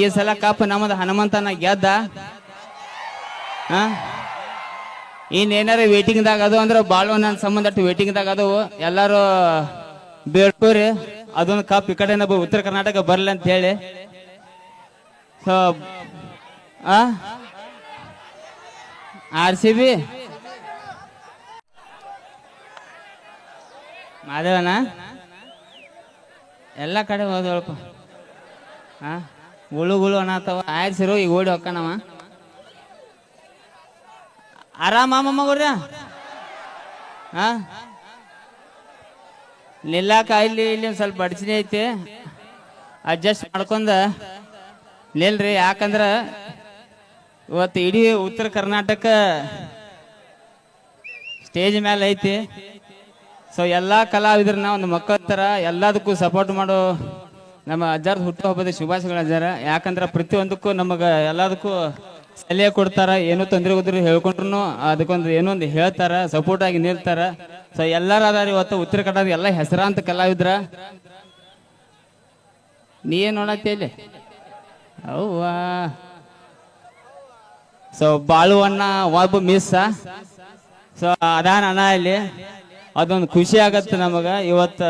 ಈ ಸಲ ಕಪ್ ನಮ್ಮದು ಹನುಮಂತನ ಗೆದ್ದ. ಇನ್ನೇನಾರ ವೇಟಿಂಗ್ದಾಗ ಅದು ಅಂದ್ರೆ ಬಾಳು ನನ್ನ ಸಂಬಂಧ ವೇಟಿಂಗ್ದಾಗ ಅದು ಎಲ್ಲಾರು ಬೇಡ್ಕೋರಿ. ಅದೊಂದು ಕಪ್ ಈ ಕಡೆ ಉತ್ತರ ಕರ್ನಾಟಕ ಬರ್ಲಿ ಅಂತ ಹೇಳಿ. ಸೊ ಆರ್ ಸಿ ಬಿ ಮಾದೇವನ? ಎಲ್ಲ ಕಡೆ ಹೋದಳಪ್ಪ ಹಾ ಗುಳು ಗುಳು ಅನ್ನತ್ತವ ಆಯ್ಸಿರು, ಈಗ ಓಡಿ ಹೊಕ್ಕಣವ ಆರಾಮ ಮಮ್ಮಗ್ರ ಹಾ ನಿಲ್ಲಾಕ ಇಲ್ಲಿ ಇಲ್ಲಿ ಒಂದ್ ಸ್ವಲ್ಪ ಅಡಚಣೆ ಐತಿ. ಅಡ್ಜಸ್ಟ್ ಮಾಡ್ಕೊಂಡ ನಿಲ್ರಿ, ಯಾಕಂದ್ರ ಇವತ್ತು ಇಡೀ ಉತ್ತರ ಕರ್ನಾಟಕ ಸ್ಟೇಜ್ ಮೇಲೆ ಐತಿ. ಸೊ ಎಲ್ಲಾ ಕಲಾವಿದ್ರನ್ನ ಒಂದು ಮಕ್ಕಳ ಥರ ಎಲ್ಲದಕ್ಕೂ ಸಪೋರ್ಟ್ ಮಾಡೋ ನಮ್ಮ ಅಜ್ಜಾರ್ದ ಹುಟ್ಟುಹಬ್ಬದ ಶುಭಾಶಯಗಳು ಅಜ್ಜಾರ. ಯಾಕಂದ್ರೆ ಪ್ರತಿಯೊಂದಕ್ಕೂ ನಮಗೆ ಎಲ್ಲದಕ್ಕೂ ಸಲಹೆ ಕೊಡ್ತಾರ, ಏನು ತೊಂದರೆ ಹೋದ್ರು ಹೇಳ್ಕೊಂಡ್ರು ಅದಕ್ಕೊಂದು ಏನೋ ಒಂದು ಹೇಳ್ತಾರ ಸಪೋರ್ಟ್ ಆಗಿ ನಿಲ್ತಾರ. ಸೊ ಎಲ್ಲಾರ ಅದಾರ ಇವತ್ತು ಉತ್ತರ ಕನ್ನಡದ ಎಲ್ಲ ಹೆಸರಾಂತ ಕಲಾವಿದ್ರ. ನೀ ಏನ್ ನೋಡತ್ತೇಲಿ ಇಲ್ಲಿ? ಅವ್ವಾ. ಸೊ ಬಾಳುವಣ್ಣ ಒಬ್ಬ ಮಿಸ್. ಸೊ ಅದಾನ ಅಣ್ಣ ಇಲ್ಲಿ. ಅದೊಂದು ಖುಷಿ ಆಗತ್ತೆ ನಮಗ. ಇವತ್ತು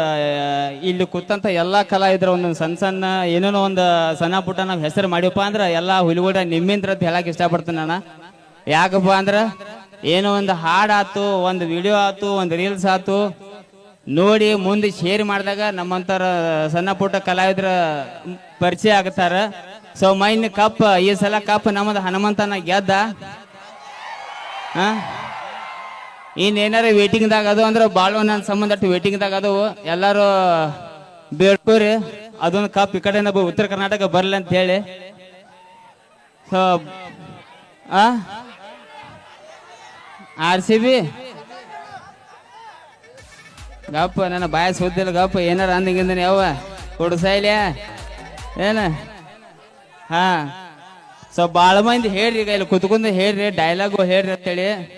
ಇಲ್ಲಿ ಕೂತಂತ ಎಲ್ಲಾ ಕಲಾವಿದ್ರ ಒಂದೊಂದು ಸಣ್ಣ ಸಣ್ಣ, ಏನೇನೋ ಒಂದು ಸಣ್ಣ ಪುಟ್ಟ ನಾವು ಹೆಸರು ಮಾಡಿವಪ್ಪ ಅಂದ್ರೆ ಎಲ್ಲಾ ಹುಲಿಗೂಡ ನಿಮ್ಮಿಂದ್ರ ಅಂತ ಹೇಳಕ್ ಇಷ್ಟಪಡ್ತೀನಿ ನಾನು. ಯಾಕಪ್ಪ ಅಂದ್ರೆ ಏನೋ ಒಂದು ಹಾಡ್ ಆತು, ಒಂದು ವಿಡಿಯೋ ಆತು, ಒಂದು ರೀಲ್ಸ್ ಆತು. ನೋಡಿ ಮುಂದೆ ಶೇರ್ ಮಾಡಿದಾಗ ನಮ್ಮಂತರ ಸಣ್ಣ ಪುಟ್ಟ ಕಲಾವಿದ್ರ ಪರಿಚಯ ಆಗತ್ತಾರ. ಸೊ ಮೈನ್ ಕಪ್, ಈ ಸಲ ಕಪ್ ನಮ್ಮದು ಹನುಮಂತನ ಗೆದ್ದ. ಹಾ? ಇನ್ನೇನಾರ ವೇಟಿಂಗ್ದಾಗ ಅದು ಅಂದ್ರೆ ಭಾಳ ನನ್ನ ಸಂಬಂಧ ವೇಟಿಂಗ್ದಾಗ ಅದು, ಎಲ್ಲಾರು ಬೇಡ್ಕೋರಿ, ಅದೊಂದು ಕಪ್ ಈ ಕಡೆ ಬ- ಉತ್ತರ ಕರ್ನಾಟಕ ಬರಲಿ ಅಂತ ಹೇಳಿ. ಸೊ ಆರ್ ಸಿ ಬಿ ಗಪ್ಪ, ನನ್ನ ಬಾಯ ಸುದ್ದಿಲ್ಲ ಗಪ್ಪ, ಏನಾರ ಅಂದಂಗಿಂದನೆ ಯಾವ ಕೊಡ್ಸೈಲ್ಯ ಏನ? ಹಾ. ಸೊ ಭಾಳ ಮಂದಿ ಹೇಳ್ರಿ ಈಗ ಇಲ್ಲಿ ಕುತ್ಕೊಂಡು ಹೇಳ್ರಿ ಡೈಲಾಗು ಹೇಳ್ರಿ ಅಂತೇಳಿ.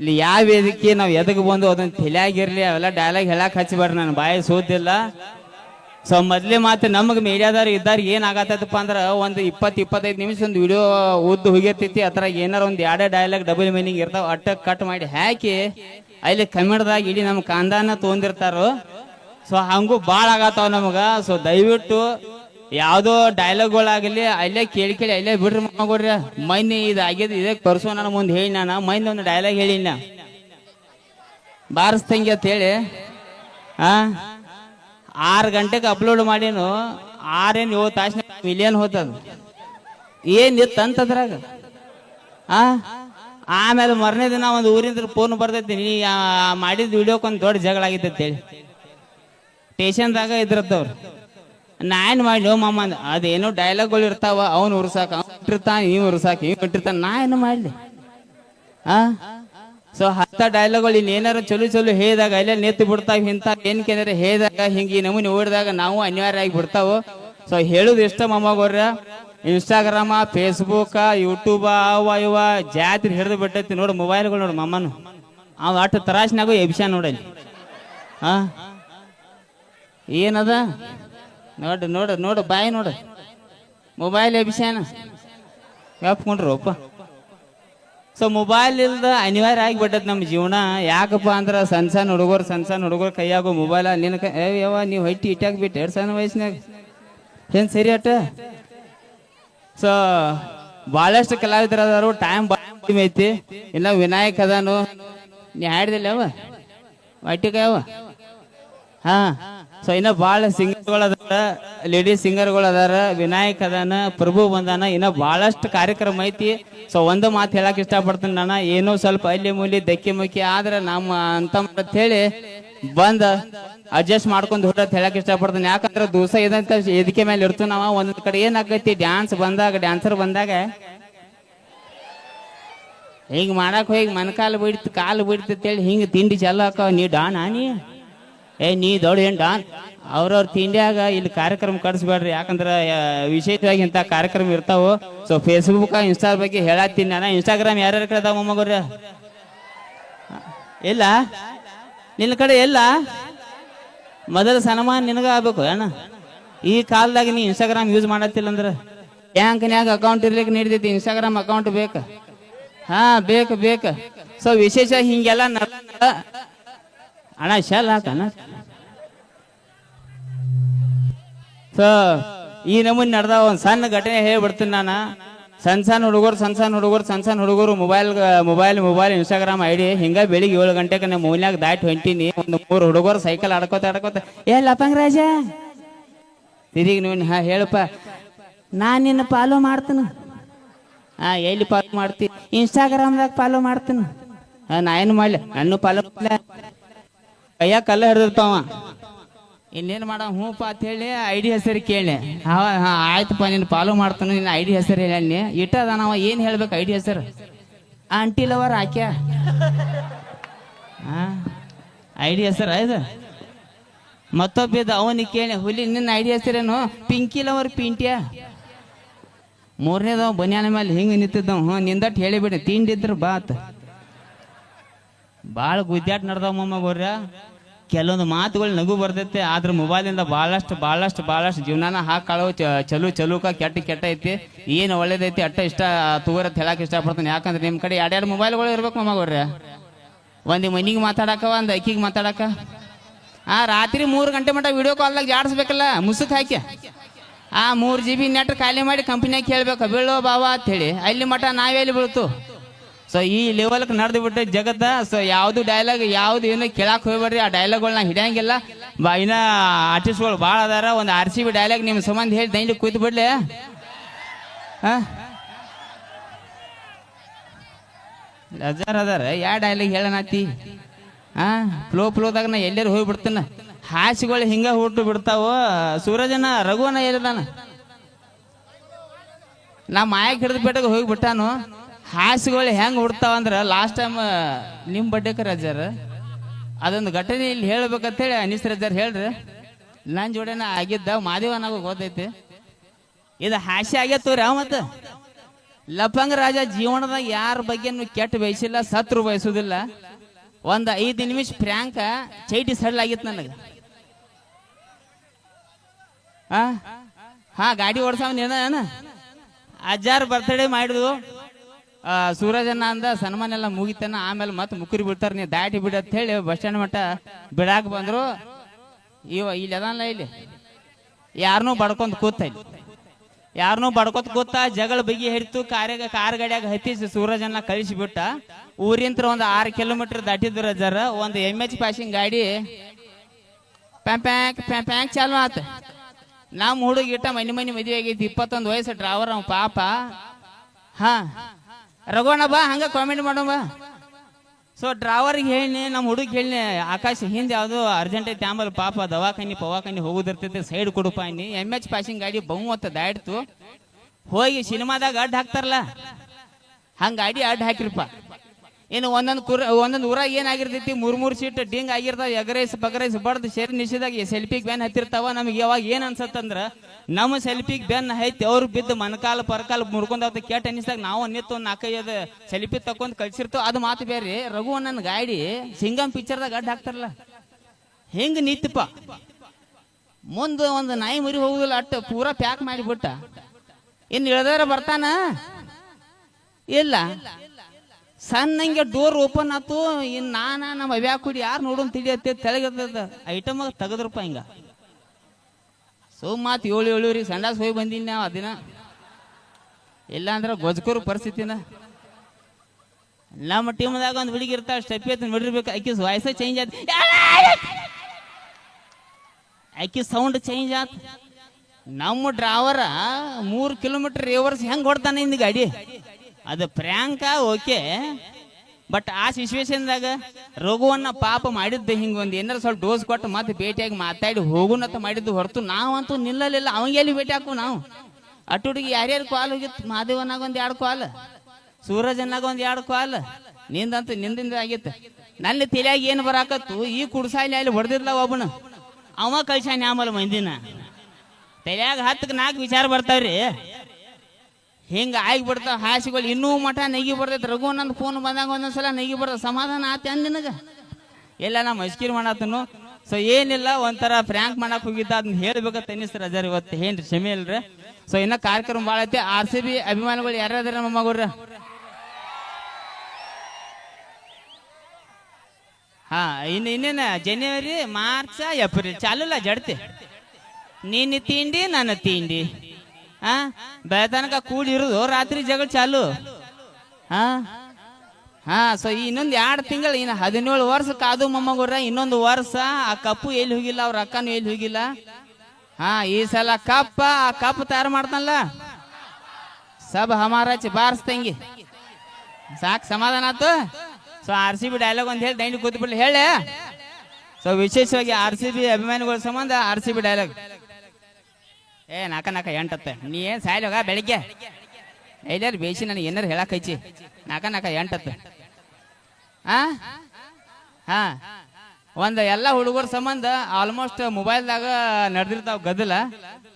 ಇಲ್ಲಿ ಯಾವ ವೇದಿಕೆ ನಾವು ಎದಕ್ಕೆ ಬಂದು ಅದನ್ನ ತಲೆಯಾಗಿರ್ಲಿ ಅವೆಲ್ಲ ಡೈಲಾಗ್ ಹೇಳಕ್ ಹಚ್ಬೇಡ್ರಿ, ನಾನು ಬಾಯಿ ಸೋದಿಲ್ಲ ಸೊ ಮೊದ್ಲೇ ಮಾತ್ರ ನಮಗೆ ಮೀಡಿಯಾದವ್ರು ಇದ್ದಾರೆ, ಏನ್ ಅಂದ್ರ ಒಂದು ಇಪ್ಪತ್ತು ಇಪ್ಪತ್ತೈದು ನಿಮಿಷ ಒಂದು ವಿಡಿಯೋ ಉದ್ದು ಹೋಗಿರ್ತೈತಿ ಅದ್ರ ಏನಾರ ಒಂದು ಎರಡೇ ಡೈಲಾಗ್ ಡಬಲ್ ಮೀನಿಂಗ್ ಇರ್ತಾವ, ಅಟ್ಟ ಕಟ್ ಮಾಡಿ ಹಾಕಿ, ಅಲ್ಲಿ ಕನ್ನಡದಾಗ ಇಡೀ ನಮ್ಮ ಕಾಂದಾನ ತೊಗೊಂಡಿರ್ತಾರೋ ಸೊ ಹಂಗೂ ಭಾಳ ಆಗತ್ತಾವ ನಮಗ. ಸೊ ದಯವಿಟ್ಟು ಯಾವ್ದೋ ಡೈಲಾಗ್ಗಳಾಗಲಿ ಅಲ್ಲೇ ಕೇಳಿ ಕೇಳಿ ಅಲ್ಲೇ ಬಿಡ್ರಿ ಮಗೋಡ್ರಿ ಮೈನ್ ಇದು ಆಗ್ಯದ ಇದೇ ಕರ್ಸೋ ನನ್ನ ಮುಂದೆ ಹೇಳಿ ನಾನು. ಮೈನ್ ಒಂದು ಡೈಲಾಗ್ ಹೇಳಿ ನಾ ಬಾರಿಸ್ತಂಗೆ ಅಂತ ಹೇಳಿ. ಆ? ಆರು ಗಂಟೆಗೆ ಅಪ್ಲೋಡ್ ಮಾಡೇನು. ಆರೇನು ಏಳು ತಾಸಿನ ಮಿಲಿಯನ್ ಹೋತದ? ಏನ್ ಇತ್ತು ಅಂತದ್ರಾಗ? ಆ? ಆಮೇಲೆ ಮರನೇ ದಿನ ಒಂದು ಊರಿಂದ ಫೋನ್ ಬರ್ತೈತಿ, ನೀ ಮಾಡಿದ ವಿಡಿಯೋಕ್ಕೆ ಒಂದು ದೊಡ್ಡ ಜಗಳ ಆಗಿತ್ತು ಸ್ಟೇಷನ್ದಾಗ ಇದ್ರದ್ದವ್ರು. ನಾ ಮಾಡ್ಲಿ ಮಾಡಿ ಮಾಮ ಅಂದ. ಅದೇನೋ ಡೈಲಾಗ್ಗಳು ಇರ್ತಾವ, ಅವ್ನು ಉರ್ಸಾಕ, ಅವ್ನು ಇಟ್ಟಿರ್ತಾನ ಇವ್ ಉರ್ಸಾಕ ಇವ್ ಇಟ್ಟಿರ್ತಾನ ನಾ ಏನು ಮಾಡ್ಲಿ? ಆ? ಸೊ ಹತ್ತ ಡೈಲಾಗ್ಗಳು ಇನ್ನೇನಾರು ಚಲೋ ಚಲೋ ಹೇಳಿದಾಗ ಅಲ್ಲೇ ನೆತ್ತಿ ಬಿಡ್ತಾವ ಇಂಥ ಏನ್ ಕೇಂದ್ರ ಹೇಳಿದಾಗ, ಹಿಂಗೆ ಈ ನಮೂನಿ ಓಡಿದಾಗ ನಾವು ಅನಿವಾರ್ಯ ಆಗಿ ಬಿಡ್ತಾವು. ಸೊ ಹೇಳುದು ಇಷ್ಟ ಮೊಮ್ಮಗೋರ್ರ ಇನ್ಸ್ಟಾಗ್ರಾಮ ಫೇಸ್ಬುಕ್ ಯೂಟ್ಯೂಬ ಅವ ಇವ, ಜಾತ್ರೆ ಹಿಡಿದು ಬಿಟ್ಟೈತಿ ನೋಡು ಮೊಬೈಲ್ಗಳು ನೋಡು ಮಮ್ಮನು ಅವ್ ಅಷ್ಟು ತರಾಸ್ನಾಗು ಎಬ್ಸ್ಯಾನ ನೋಡಲ್ಲಿ ಹಾ ಏನದ? ನೋಡು ನೋಡು ನೋಡು, ಬಾಯಿ ನೋಡು. ಮೊಬೈಲ್ ಅಭಿಷೇನ ಯಾಪ್ಕೊಂಡ್ರು ಒಪ್ಪ. ಸೊ ಮೊಬೈಲ್ ಇಲ್ದ ಅನಿವಾರ್ಯ ಆಗಿಬಿಟ್ಟದ ನಮ್ಮ ಜೀವನ. ಯಾಕಪ್ಪ ಅಂದ್ರೆ ಸಣ್ಣ ಸಣ್ಣ ಹುಡುಗರು, ಸಣ್ಣ ಸಣ್ಣ ಹುಡುಗರು ಕೈಯಾಗೋ ಮೊಬೈಲ್ ನಿನ್ನ ಕೈ ಏ, ಯವ್ವ, ನೀವು ಹೈಟಿ ಇಟ್ಟಾಗ ಬಿಟ್ಟು ಎರಡು ಸಣ್ಣ ವಯಸ್ಸಿನಾಗ. ಏನು ಸರಿ ಅಟ್ಟ? ಸೊ ಭಾಳಷ್ಟು ಕಲಾವಿದರು ಅದಾರು ಟೈಮ್ ಭಾಳ ಐತಿ. ಇಲ್ಲ ವಿನಾಯಕ್ ಅದಾನು. ನೀ ಹಾಡಿದಿಲ್ಲ ಅವ ಹೊಟ್ಟಿಗೆ ಅವ ಹಾ. ಸೊ ಇನ್ನ ಬಹಳ ಸಿಂಗರ್ಗಳು ಅದಾರ ಲೇಡೀಸ್ ಸಿಂಗರ್ಗಳು ಅದಾರ ವಿನಾಯಕ್ ಅದಾನ, ಪ್ರಭು ಬಂದಾನ, ಇನ್ನ ಬಹಳಷ್ಟು ಕಾರ್ಯಕ್ರಮ ಐತಿ. ಸೊ ಒಂದು ಮಾತು ಹೇಳಕ್ ಇಷ್ಟಪಡ್ತೀನಿ ನಾನು, ಏನೋ ಸ್ವಲ್ಪ ಅಲ್ಲಿ ಮೂಲಿ ದಕ್ಕಿ ಮುಕ್ಕಿ ಆದ್ರೆ ನಮ್ಮ ಅಂತ ಹೇಳಿ ಬಂದ ಅಡ್ಜಸ್ಟ್ ಮಾಡ್ಕೊಂಡು ಹೊರತ್ ಹೇಳಕ್ ಇಷ್ಟಪಡ್ತೀನಿ. ಯಾಕಂದ್ರೆ ದಿವಸ ಇದಂತ ಎದಿಕೆ ಮೇಲೆ ಇರ್ತು ನಾವ ಒಂದೊಂದ್ ಕಡೆ ಏನಾಗೈತಿ ಡ್ಯಾನ್ಸ್ ಬಂದಾಗ ಡ್ಯಾನ್ಸರ್ ಬಂದಾಗ. ಹಿಂಗ್ ಮಾಡಕ್ ಹೋಗಿ ಮನಕಾಲು ಬಿಡ್ತು, ಕಾಲು ಬಿಡ್ತು ಅಂತೇಳಿ ಹಿಂಗ್ ತಿಂಡಿ ಚಲೋ ನೀ ಡಾನ್ ನೀ ಏ, ನೀ ದೊಡ್ಡ ಹೆಂಡ. ಅವ್ರವ್ರ ತಿಂಡಿಯಾಗ ಇಲ್ಲಿ ಕಾರ್ಯಕ್ರಮ ಕಟ್ಸ್ಬೇಡ್ರಿ ಯಾಕಂದ್ರೆ ವಿಶೇಷವಾಗಿ ಇಂಥ ಕಾರ್ಯಕ್ರಮ ಇರ್ತಾವು. ಸೊ ಫೇಸ್ಬುಕ್ ಇನ್ಸ್ಟಾ ಬಗ್ಗೆ ಹೇಳತ್ತೀನಿ ನಾನು. ಇನ್ಸ್ಟಾಗ್ರಾಮ್ ಯಾರ್ಯಾರ ಕಡೆ ಅದಾವ ಮೊಮ್ಮಗೋರ್ರ ಇಲ್ಲ? ನಿನ್ನ ಕಡೆ ಎಲ್ಲ ಮೊದಲ ಸನ್ಮಾನ ನಿನಗ ಆಗ್ಬೇಕು ಅಣ್ಣ ಈ ಕಾಲದಾಗ ನೀ ಇನ್ಸ್ಟಾಗ್ರಾಮ್ ಯೂಸ್ ಮಾಡತ್ತಿಲ್ಲ ಅಂದ್ರೆ? ಬ್ಯಾಂಕ್ನ್ಯಾಗ ಅಕೌಂಟ್ ಇರ್ಲಿಕ್ಕೆ ನೀಡ್ತೈತಿ. ಇನ್ಸ್ಟಾಗ್ರಾಮ್ ಅಕೌಂಟ್ ಬೇಕ? ಹಾ, ಬೇಕು ಬೇಕು. ಸೊ ವಿಶೇಷ ಹಿಂಗೆಲ್ಲ ಅಣ್ಣ ಶೆಲ್ ಹಾಕಣ ಸೊ ಈ ನಮೂನಿ ನಡೆದ ಒಂದು ಸಣ್ಣ ಘಟನೆ ಹೇಳ್ಬಿಡ್ತೀನಿ ನಾನು. ಸಣ್ಣ ಸಣ್ಣ ಹುಡುಗರು ಸಣ್ಣ ಸಣ್ಣ ಹುಡುಗರು ಸಣ್ಣ ಸಣ್ಣ ಹುಡುಗರು mobile mobile mobile Instagram ID ಹಿಂಗ ಬೆಳಿಗ್ಗೆ ಏಳು ಗಂಟೆಗೆ ನಮ್ಮ ಮೂಲ್ಯಾಗ ದಾಟಿ ಹೊಂಟೀನಿ. ಒಂದು ಮೂರು ಹುಡುಗರು ಸೈಕಲ್ ಆಡ್ಕೋತ ಆಡ್ಕೋತ ಏ ಲಪಂಗ್ ರಾಜ ತಿರುಗಿ ನೀವು ಹಾ ಹೇಳಪ್ಪ. ನಾನು ನಿನ್ನ ಫಾಲೋ ಮಾಡ್ತೀನಿ. ಹಾ ಎಲ್ಲಿ ಫಾಲೋ ಮಾಡ್ತಿ? ಇನ್ಸ್ಟಾಗ್ರಾಮ್ದಾಗ ಫಾಲೋ ಮಾಡ್ತೀನಿ. ನಾ ಏನು ಮಾಡ್ಲಿ? ನನ್ನ ಫಾಲೋ ಕೈಯಾಗ ಕಲ್ಲ ಹರಿದಿರ್ತಾವ ಇನ್ನೇನು ಮಾಡ ಹೂಪ ಅಂತ ಹೇಳಿ ಐ ಡಿ ಹೆಸರು ಕೇಳಿ. ಅವ, ಹಾ ಆಯ್ತಪ್ಪ ನೀನು ಫಾಲೋ ಮಾಡ್ತಾನೆ ನಿನ್ನ ಐ ಡಿ ಹೆಸರು ಹೇಳಿ ಇಟ್ಟದ ನಾವ ಏನು ಹೇಳ್ಬೇಕು ಐ ಡಿ ಹೆಸರು? ಆಂಟಿ ಲವರ್ ಆಕ್ಯ? ಹಾ ಐ ಡಿ ಹೆಸರು ಇದು? ಮತ್ತೊಬ್ಬಿದ ಅವನಿಗೆ ಕೇಳಿ, ಹುಲಿ, ನಿನ್ನ ಐ ಡಿ ಹೆಸರೇನು? ಪಿಂಕಿ ಲವರ್, ಪಿಂಟ್ಯ? ಮೂರನೇದವ ಬನ್ಯಾನ ಮೇಲೆ ಹಿಂಗೆ ನಿಂತಿದ್ದವ, ಹ್ಞೂ, ನಿಂದಟ್ ಹೇಳಿಬಿಡಿ, ತಿಂಡಿದ್ರು ಬಾತ್. ಭಾಳ ಗುದ್ದಾಟ ನಡ್ದವ ಮಮ್ಮ ಗೋರ್ಯ ಕೆಲವೊಂದು ಮಾತುಗಳು ನಗು ಬರ್ತೈತೆ, ಆದ್ರೆ ಮೊಬೈಲಿಂದ ಭಾಳಷ್ಟು ಭಾಳಷ್ಟು ಭಾಳಷ್ಟು ಜೀವನಾನ ಹಾಕಾಳು ಚಲು, ಚಲುಕ, ಕೆಟ್ಟ ಕೆಟ್ಟ ಐತಿ. ಏನು ಒಳ್ಳೇದೈತಿ, ಅಟ್ಟ ಇಷ್ಟ ತಗೋರತ್ ಹೇಳಕ್ ಇಷ್ಟಪಡ್ತಾನೆ. ಯಾಕಂದ್ರೆ ನಿಮ್ಮ ಕಡೆ ಎರಡೆರಡು ಮೊಬೈಲ್ಗಳು ಇರ್ಬೇಕು ಮಮ್ಮ ಗೋರ್ಯ ಒಂದು ಮನಿಗೆ ಮಾತಾಡಕ, ಒಂದು ಅಕ್ಕಿಗೆ ಮಾತಾಡಕ. ಆ, ರಾತ್ರಿ ಮೂರು ಗಂಟೆ ಮಟ್ಟ ವಿಡಿಯೋ ಕಾಲ್ದಾಗ ಜಾಡಿಸ್ಬೇಕಲ್ಲ, ಮುಸುಕ್ ಹಾಕಿ ಆ ಮೂರು ಜಿ ಬಿ ನೆಟ್ ಖಾಲಿ ಮಾಡಿ ಕಂಪ್ನಿಯಾಗ ಕೇಳ್ಬೇಕು ಬೀಳೋ ಬಾವಾ ಅಂತ ಹೇಳಿ ಅಲ್ಲಿ ಮಟ್ಟ ನಾವೆಲ್ಲಿ ಬೀಳ್ತು? ಸೊ ಈ ಲೆವೆಲ್ಗೆ ನಡೆದು ಬಿಟ್ಟೆ ಜಗತ್ತ ಸೊ ಯಾವುದು ಡೈಲಾಗ್ ಯಾವ್ದು ಏನು ಕೇಳಕ್ ಹೋಗ್ಬೇಡ್ರಿ. ಆ ಡೈಲಾಗ್ಗಳನ್ನ ಹಿಡಿಯಂಗಿಲ್ಲ. ಬಾ, ಇನ್ನ ಆರ್ಟಿಸ್ಟ್ಗಳು ಭಾಳ ಅದಾರ. ಒಂದು ಆರ್ ಸಿ ಬಿ ಡೈಲಾಗ್ ನಿಮ್ಮ ಸಂಬಂಧ ಹೇಳಿ ದೈಲಿ ಕೂತ್ ಬಿಡ್ಲಿ. ಹಾ? ಲಜಾರ್ ಅದಾರ ಯಾ ಡೈಲಾಗ್ ಹೇಳನಾತಿ? ಹಾ? ಫ್ಲೋ ಫ್ಲೋದಾಗ ನಾ ಎಲ್ಲರೂ ಹೋಗ್ಬಿಡ್ತಾನ ಹಾಸಿಗಳು ಹಿಂಗ ಹುಟ್ಟು ಬಿಡ್ತಾವ? ಸೂರಜನ ರಘುವನ ಎಲ್ಲಿದಾನ? ನಾ ಮಾಯಕ್ಕೆ ಹಿಡಿದು ಬೆಟ್ಟಗೆ ಹೋಗಿಬಿಟ್ಟಾನು ಹಾಸಿಗಳು ಹೆಂಗ್ ಹುಡ್ತಾವಂದ್ರೆ ಲಾಸ್ಟ್ ಟೈಮ್ ನಿಮ್ ಬಡ್ಡೆಕ ರಜಾರ. ಅದೊಂದು ಘಟನೆ ಇಲ್ಲಿ ಹೇಳ್ಬೇಕಂತೇಳಿ ಅನೀಸ್ ರಜಾರ್ ಹೇಳ್ರಿ. ನನ್ನ ಜೋಡಿನ ಆಗಿದ್ದ ಮಾದೇವನಾಗ ಗೊತ್ತೈತಿ. ಇದು ಹಾಸ್ಯ ಆಗೇತವ್ರಿ ಅವ ಮತ್ತ. ಲಪಂಗ ರಾಜ ಜೀವನದಾಗ ಯಾರ ಬಗ್ಗೆನೂ ಕೆಟ್ಟ ಬಯಸಿಲ್ಲ, ಸತ್ರು ಬಯಸುದಿಲ್ಲ. ಒಂದ್ ಐದು ನಿಮಿಷ ಪ್ರ್ಯಾಂಕ ಚೈಟಿ ಸಡ್ಲಾಗಿತ್ತು ನನಗೆ. ನನಗ ಹಾ, ಗಾಡಿ ಓಡಿಸ್ ನೀನ ಅಜ್ಜಾರ್ ಬರ್ತಡೇ ಮಾಡಿದ್ವು. ಆ, ಸೂರಜನ್ನ ಅಂದ ಸನ್ಮಾನ ಎಲ್ಲ ಮುಗಿತನ ಆಮೇಲೆ ಮತ್ತೆ ಮುಕ್ರಿ ಬಿಡ್ತಾರ ನೀ ದಾಟಿ ಬಿಡ ಅಂತ ಹೇಳಿ ಬಸ್ ಸ್ಟ್ಯಾಂಡ್ ಮಟ್ಟ ಬಿಡಾಕ ಬಂದ್ರು. ಇವ ಇಲ್ಲಿ ಅದಲ್ಲ ಇಲ್ಲಿ. ಯಾರನ್ನೂ ಬಡ್ಕೊಂತ ಕೂತ ಇಲ್ಲಿ. ಯಾರನ್ನೂ ಬಡ್ಕೊತ್ ಕೂತ ಜಗಳ ಬಗೆ ಹಿಡಿತು ಕಾರ್ಯಾಗ ಕಾರ್ ಗಾಡಿಯಾಗ ಹತ್ತಿಸಿ ಸೂರಜನ್ನ ಕಳಿಸಿಬಿಟ್ಟ ಊರಿಂತ ಒಂದು ಆರು ಕಿಲೋಮೀಟರ್ ದಾಟಿದ್ರ ಜರ ಒಂದು ಎಂ ಎಚ್ ಪಾಸಿಂಗ್ ಗಾಡಿ ಪ್ಯಾಂಕ್ ಪ್ಯಾಂಪ್ಯಾಂಕ್ ಪ್ಯಾಂಕ್ ಚಾಲು ಆತ. ನಮ್ಮ ಹುಡುಗ ಇಟ್ಟ ಮನಿ ಮನಿ ಮದುವೆ ಆಗೈತಿ ಇಪ್ಪತ್ತೊಂದು ವಯಸ್ಸು ಡ್ರೈವರ್ ಅವ ಪಾಪ. ಹಾ. ರಘುವಣ್ಣ, ಬಾ, ಹಂಗ ಕಾಮೆಂಟ್ ಮಾಡೋ, ಬಾ. ಸೊ ಡ್ರೈವರ್ಗೆ ಹೇಳಿ ನಮ್ಮ ಹುಡುಗ ಹೇಳಿ ಆಕಾಶ ಹಿಂದೆ ಯಾವುದು ಅರ್ಜೆಂಟ್ ಐತೆ, ಆಮೇಲೆ ಪಾಪ ದವಾಖಾನಿ, ಪವಾಖಾನಿ ಹೋಗುದಿರ್ತೈತೆ ಸೈಡ್ ಕೊಡುಪ ನೀ ಎಂ ಎಚ್ ಪಾಸಿಂಗ್ ಗಾಡಿ ಬಹುಮತ್ತ ದಾಡ್ತು ಹೋಗಿ ಸಿನಿಮಾದಾಗ ಅಡ್ಡ ಹಾಕ್ತಾರಲ್ಲ, ಹಂಗ ಗಾಡಿ ಅಡ್ಡ ಹಾಕಿರಪ್ಪ ಇನ್ನು ಒಂದೊಂದು ಕುರ್ ಒಂದೊಂದು ಊರಾಗ ಏನಾಗಿರ್ತೈತಿ? ಮೂರ್ ಮೂರು ಸೀಟ್ ಡಿಂಗ್ ಆಗಿರ್ತಾವ, ಎಗರೈಸ್ ಬಗರೈಸ್ ಬಡ್ದು ಸೇರಿ ನಿಶಿದಾಗ ಸೆಲ್ಫಿಗೆ ಬ್ಯಾನ್ ಹತ್ತಿರ್ತಾವ. ನಮಗೆ ಯಾವಾಗ ಏನ್ ಅನ್ಸತ್ತಂದ್ರ ನಮ್ಮ ಸೆಲ್ಫಿಗೆ ಬ್ಯಾನ್ ಹೈತಿ ಅವ್ರು ಬಿದ್ದು ಮನಕಾಲ, ಪರಕಾಲ ಮುರ್ಕೊಂಡಾಗ ಕೆಟ್ಟ ಅನಿಸ್ದಾಗ ನಾವು ನಿತ್ತು ಒಂದು ನಾಲ್ಕೈದು ಸೆಲ್ಫಿ ತಕೊಂಡ್ ಕಳ್ಸಿರ್ತಾವ. ಅದು ಮಾತು ಬೇರೆ ರಘು ನನ್ನ ಗಾಡಿ ಸಿಂಗಮ್ ಪಿಕ್ಚರ್ದಾಗ ಅಡ್ಡ ಹಾಕ್ತಾರಲ್ಲ. ಹೆಂಗ್ ನಿತ್ತಪ್ಪ ಮುಂದೆ ಒಂದು ನಾಯಿ ಮರಿ ಹೋಗುದಿಲ್ಲ ಅಟ್ಟ ಪೂರ ಪ್ಯಾಕ್ ಮಾಡಿಬಿಟ್ಟ. ಇನ್ನು ಇಳ್ದಾರ ಬರ್ತಾನ? ಇಲ್ಲ. ಸಣ್ಣಂಗೆ ಡೋರ್ ಓಪನ್ ಆತು, ಇನ್ ನಾನ ನಮ್ಮ ಅವ್ಯಾ ಕುಡಿ ಯಾರು ನೋಡೋನ್ ತಿಳಿಯತ್ತೆ ತೆಳಗದ ಐಟಮ್ ತೆಗದ್ರಪ್ಪ ಹಿಂಗ. ಸೊ ಮಾತು ಏಳು ಏಳುವರೆಗೆ ಸಂಡಾಸ್ ಹೋಗಿ ಬಂದೀನಿ ನಾವು ಅದಿನ. ಇಲ್ಲ ಅಂದ್ರೆ ಗೊಜ್ಕೂರು ಪರಿಸ್ಥಿತಿನ. ನಮ್ಮ ಟೀಮ್ದಾಗ ಒಂದು ಹುಡುಗಿ ಇರ್ತಾ ಸ್ಟೆಪ್ ಎತ್ತು ನೋಡಿರ್ಬೇಕು. ಆಕಿ ವಾಯ್ಸ ಚೇಂಜ್ ಆಯ್ತು ಆಕಿ ಸೌಂಡ್ ಚೇಂಜ್ ಆತ್. ನಮ್ಮ ಡ್ರೈವರ ಮೂರು ಕಿಲೋಮೀಟರ್ ರಿವರ್ಸ್ ಹೆಂಗ್ ಹೊಡ್ತಾನೆ ಇಂದ ಗಾಡಿ? ಅದು ಪ್ರ್ಯಾಂಕ, ಓಕೆ. ಬಟ್ ಆ ಸಿಚುವೇಶನ್ದಾಗ ರಘುವನ್ನ ಪಾಪ ಮಾಡಿದ್ದೆ ಹಿಂಗ ಒಂದ್ ಏನಾರ ಸ್ವಲ್ಪ ಡೋಸ್ ಕೊಟ್ಟು ಮತ್ತೆ ಭೇಟಿಯಾಗಿ ಮಾತಾಡಿ ಹೋಗುನತ್ತ ಮಾಡಿದ್ದು ಹೊರತು ನಾವಂತೂ ನಿಲ್ಲಲಿಲ್ಲ. ಅವಂಗೆಲ್ಲಿ ಭೇಟಿ ಹಾಕು ನಾವು? ಅಟುಡಿಗೆ ಯಾರ್ಯಾರು ಕಾಲ್ ಹೋಗಿತ್ತು? ಮಹಾದೇವನಾಗ ಒಂದು ಎರಡು ಕಾಲ್ ಸೂರಜನಾಗ ಒಂದು ಎರಡು ಕಾಲ್ ನಿಂದಂತೂ ನಿಂದಿಂದ ಆಗಿತ್ತು. ನನ್ನ ತಲೆಯಾಗ ಏನು ಬರಾಕತ್ತು? ಈ ಕುಡ್ಸಾಲಿ ಅಲ್ಲಿ ಹೊಡೆದಿದ್ಲ ಒಬ್ಬನ? ಅವ ಕಳ್ಸಾನ ಆಮೇಲೆ ಮಂದಿನ. ತಲೆಯಾಗ ಹತ್ತಕ್ಕೆ ನಾಲ್ಕು ವಿಚಾರ ಬರ್ತಾವ್ರಿ. ಹಿಂಗ ಆಗಿಬಿಡ್ತಾವ ಹಾಸಿಗಳು ಇನ್ನೂ ಮಠ ನೆಗಿ ಬರ್ತೈತೆ. ರಘು ನಂದು ಫೋನ್ ಬಂದಾಗ ಒಂದೊಂದ್ಸಲ ನೆಗಿ ಬರ್ತದೆ ಸಮಾಧಾನ ಆತ ನಿನಗ? ಎಲ್ಲ ನಾ ಮಸ್ಕಿರ್ ಮಾಡತ್ತನು ಸೊ ಏನಿಲ್ಲ, ಒಂಥರ ಫ್ರ್ಯಾಂಕ್ ಮಾಡಕ್ ಹೋಗಿದ್ದ ಅದನ್ನ ಹೇಳ್ಬೇಕಂತ ಅನ್ನಿಸ್ತಾರ ಅಜಾರ್ ಇವತ್ತು. ಏನ್ರಿ ಕ್ಷಮೆ ಇಲ್ರಿ? ಸೊ ಇನ್ನ ಕಾರ್ಯಕ್ರಮ ಭಾಳ ಐತಿ. ಆರ್ ಸಿ ಬಿ ಅಭಿಮಾನಿಗಳು ಯಾರ್ಯಾರ ನಮ್ಮ ಮಗುರ ಹಾ, ಇನ್ನು ಇನ್ನೇನ? ಜನವರಿ ಮಾರ್ಚ್ ಏಪ್ರಿಲ್ ಚಾಲೂಲ್ಲ ಜಡ್ತಿ. ನೀನು ತಿಂಡಿ, ನನ್ನ ತಿಂಡಿ. ಹಾ? ಬೆಳತನಕ ಕೂಡಿ ಇರುದು, ರಾತ್ರಿ ಜಗಳ ಚಾಲು. ಹಾ? ಹಾ ಸೊ ಇನ್ನೊಂದು ಎರಡು ತಿಂಗಳು, ಇನ್ನು ಹದಿನೇಳು ವರ್ಷ ಕಾದು ಮೊಮ್ಮಗುರ ಇನ್ನೊಂದು ವರ್ಷ ಆ ಕಪ್ಪು ಎಲ್ಲಿ ಹೋಗಿಲ್ಲ, ಅವ್ರ ಅಕ್ಕನೂ ಎಲ್ಲಿ ಹೋಗಿಲ್ಲ. ಹಾ, ಈ ಸಲ ಕಪ್ಪ, ಆ ಕಪ್ ತಯಾರು ಮಾಡ್ತಾನಲ್ಲ. ಸಬ್ ಹಮಾರಾಚಿ ಬಾರಿಸ್ತಂಗಿ ಸಾಕು ಸಮಾಧಾನ ಆತು so R C B dialogue ಒಂದು ಹೇಳಿ, ದೈನಿಕ್ ಕೂತ್ಬಿಡ್ಲಿ, ಹೇಳಿ. ಸೊ ವಿಶೇಷವಾಗಿ ಆರ್ ಸಿ ಬಿ ಅಭಿಮಾನಿಗಳ ಸಂಬಂಧ ಆರ್ ಸಿ ಬಿ ಡೈಲಾಗ್ ಏ, ನಾಕ ನಾಕ ಎಂಟತ್ತೆ. ನೀ ಏನ್ ಸಾಯ್ಲೋಗ ಬೆಳಿಗ್ಗೆ? ಎಲ್ಲಾರು ಬೇಸಿ ನನಗೆ ಏನಾರು ಹೇಳಕ್ ಐಚಿ ನಾಕ ನಾಕ ಎಂಟತ್ತೆ. ಆ? ಹಾ. ಒಂದು ಎಲ್ಲ ಹುಡುಗರ ಸಂಬಂಧ ಆಲ್ಮೋಸ್ಟ್ ಮೊಬೈಲ್ದಾಗ ನಡೆದಿರ್ತಾವ ಗದ್ದಲ.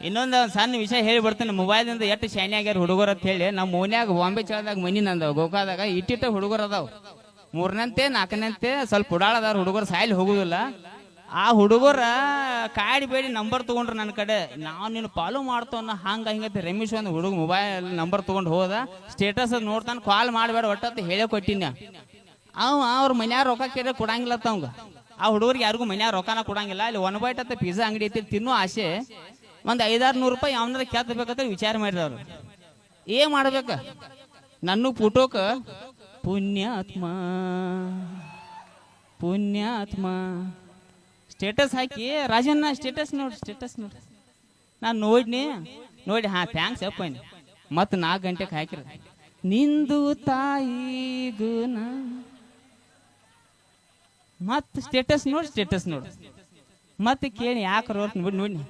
ಇನ್ನೊಂದು ಸಣ್ಣ ವಿಷಯ ಹೇಳಿ ಬರ್ತೀನಿ. ಮೊಬೈಲ್ನಿಂದ ಎಷ್ಟು ಶಾನಿ ಆಗ್ಯಾರ ಹುಡುಗರು ಅಂತ ಹೇಳಿ. ನಮ್ಮ ಮೋನ್ಯಾಗ ಬಾಂಬೆ ಚಳದಾಗ ಮನಿ ನಂದವ. ಗೋಕಾದಾಗ ಇಟ್ಟಿಟ್ಟ ಹುಡುಗರು ಅದಾವ. ಮೂರನಂತೆ, ನಾಲ್ಕನಂತೆ, ಸ್ವಲ್ಪ ಉಡಾಳದಾರ ಹುಡುಗರು ಸಾಯ್ಲಿ ಹೋಗುದಿಲ್ಲ. ಆ ಹುಡುಗರ ಕಾಡಿ ಬೇಡಿ ನಂಬರ್ ತಗೊಂಡ್ರು ನನ್ನ ಕಡೆ. ನಾವು ನೀನು ಫಾಲೋ ಮಾಡ್ತವನ್ನ ಹಂಗ ಹಿಂಗತ್ತೆ ರಮೇಶ್ ಒಂದು ಹುಡುಗ ಮೊಬೈಲ್ ನಂಬರ್ ತಗೊಂಡು ಹೋದ. ಸ್ಟೇಟಸ್ ನೋಡ್ತಾನೆ. ಕಾಲ್ ಮಾಡಬೇಡ ಒಟ್ಟತ್ತು ಹೇಳೇ ಕೊಟ್ಟಿನ. ಅವ ಅವ್ರ ಮನ್ಯಾಗ ರೊಕ್ಕ ಕೇಳಿ ಕೊಡಂಗಿಲ್ಲ ಅವಂಗ. ಆ ಹುಡುಗರಿಗೆ ಯಾರಿಗೂ ಮನ್ಯಾಗ ರೊಕ್ಕನ ಕೊಡಂಗಿಲ್ಲ. ಅಲ್ಲಿ ಒನ್ ಬೈಟ್ ಅಂತ ಪಿಜ್ಜಾ ಅಂಗಡಿ ಐತಿ, ತಿನ್ನೋ ಆಸೆ. ಒಂದು ಐದಾರು ನೂರು ರೂಪಾಯಿ ಯಾವನಾರ ಕೆತ್ತಬೇಕಂತ ವಿಚಾರ ಮಾಡಿದವ್ರು ಏನ್ ಮಾಡ್ಬೇಕ? ನನ್ನ ಪುಟೋಕ, ಪುಣ್ಯಾತ್ಮ ಪುಣ್ಯಾತ್ಮ. ಸ್ಟೇಟಸ್ ಹಾಕಿ, ರಾಜಣ್ಣ ಸ್ಟೇಟಸ್ ನೋಡ್ರಿ ಸ್ಟೇಟಸ್ ನೋಡ್ರಿ ನಾನು ನೋಡ್ನಿ, ನೋಡಿ, ಹಾ ಥ್ಯಾಂಕ್ಸ್ ಅಪ್ಪ ಮತ್ತೆ ನಾಲ್ಕು ಗಂಟೆಗೆ ಹಾಕಿರ ನಿಂದು ತಾಯಿ ಗುಣ ಮತ್ತೆ ಸ್ಟೇಟಸ್ ನೋಡಿ ಸ್ಟೇಟಸ್ ನೋಡಿ. ಮತ್ತೆ ಕೇಳಿ ಯಾಕೆ ರೋಟ್ ನೋಡಿ ನೋಡಿ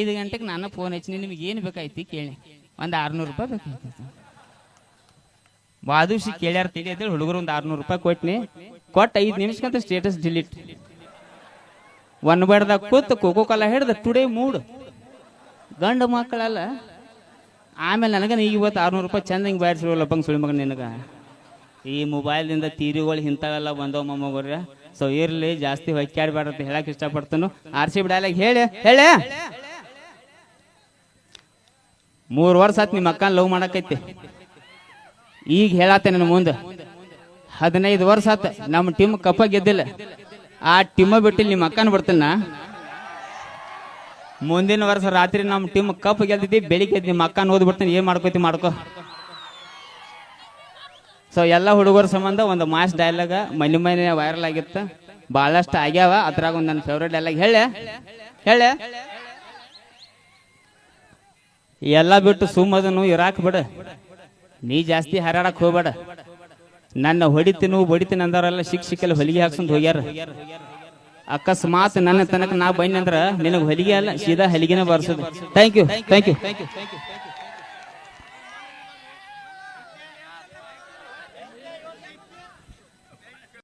ಐದು ಗಂಟೆಗೆ ನಾನು ಫೋನ್ ಹಚ್ಚಿ ನಿಮಗೆ ಏನು ಬೇಕಾಯ್ತಿ ಕೇಳಿ. ಒಂದು ಆರ್ನೂರು ರೂಪಾಯಿ ಬೇಕಾಯ್ತು ಬಾದೂಷಿ ಕೇಳ್ಯಾರ ತಿಳಿ ಅಂತೇಳಿ ಹುಡುಗರು ಒಂದು ಆರ್ನೂರು ರೂಪಾಯಿ ಕೊಟ್ನಿ. ಕೊಟ್ಟು ಐದು ನಿಮಿಷಕ್ಕಂತ ಸ್ಟೇಟಸ್ ಡಿಲೀಟ್ ಒನ್ ಬಡ್ದಾಗ ಕೂತು ಕೋಕೋ ಕೋಲಾ ಹಿಡ್ದ ಟುಡೇ ಮೂಡ್. ಗಂಡು ಮಕ್ಕಳಲ್ಲ. ಆಮೇಲೆ ನನಗೆ ಈಗ ಇವತ್ತು ಆರ್ನೂರು ರೂಪಾಯಿ ಚಂದ ಹಿಂಗೆ ಬ್ಯಾಡ್ಸಿರೋಲ್ಲ ಬಂಗ್ ಸುಳಿ ಮಗನ ನಿನಗೆ. ಈ ಮೊಬೈಲ್ದಿಂದ ತೀರಿಗಳು ಇಂಥವೆಲ್ಲ ಬಂದವ ಮೊಮ್ಮಗೋರ್ಯ ಸೊ ಇರಲಿ, ಜಾಸ್ತಿ ಹೊಕ್ಕಾಡ್ಬೇಡ ಅಂತ ಹೇಳಕ್ ಇಷ್ಟಪಡ್ತಾನು. ಆರ್ ಸಿ ಬಿಡಾಲೆ ಹೇಳಿ ಹೇಳಿ. ಮೂರು ವರ್ಷ ಆತ್ ನಿಮ್ಮ ಅಕ್ಕನ ಲವ್ ಮಾಡಕೈತಿ. ಈಗ ಹೇಳತ್ತೆ ನನ್ನ ಮುಂದೆ. ಹದಿನೈದು ವರ್ಷ ಆತ, ನಮ್ಮ ಟೀಮ್ ಕಪ್ಪ ಗೆದ್ದಿಲ್ಲ. ಆ ಟಿಮ್ಮ ಬಿಟ್ಟು ನಿಮ್ಮ ಅಕ್ಕನ ಬಿಡ್ತೀನ ಮುಂದಿನ ವರ್ಷ ರಾತ್ರಿ ನಮ್ಮ ಟೀಮ್ ಕಪ್ ಗೆದ್ದಿದ್ದಿ ಬೆಳಿಗ್ಗೆ ನಿಮ್ಮ ಅಕ್ಕನ ಓದ್ಬಿಡ್ತೀನಿ ಏನ್ ಮಾಡ್ಕೋತಿ ಮಾಡ್ಕೋ. ಸೊ ಎಲ್ಲ ಹುಡುಗರ ಸಂಬಂಧ ಒಂದು ಮಾಸ್ ಡೈಲಾಗ ಮನೆ ಮನೆ ವೈರಲ್ ಆಗಿತ್ತು. ಬಹಳಷ್ಟು ಆಗ್ಯಾವ, ಅದ್ರಾಗ ಒಂದು ನನ್ನ ಫೇವ್ರೇಟ್ ಡೈಲಾಗ್ ಹೇಳೆ ಹೇಳೆ. ಎಲ್ಲ ಬಿಟ್ಟು ಸುಮ್ಮದನು ಇರಾಕ್ ಬಿಡ. ನೀ ಜಾಸ್ತಿ ಹಾರಾಡಕ್ ಹೋಗ್ಬೇಡ. ನನ್ನ ಹೊಡಿತೀನಿ, ಬಡಿತೀನಿ ಅಂದವರೆಲ್ಲ ಶಿಕ್ಷಕಲ್ಲಿ ಹೊಲಿಗೆ ಹಾಕ್ಸಂದ್ ಹೋಗ್ಯಾರ. ಅಕಸ್ಮಾತ್ ನನ್ನ ತನಕ ನಾ ಬನ್ನಿ ಅಂದ್ರ ನಿನಗೆ ಹೊಲಿಗೆ ಅಲ್ಲ, ಸೀದಾ ಹಲಿಗೆನ ಬರ್ಸೋದು. Thank you thank you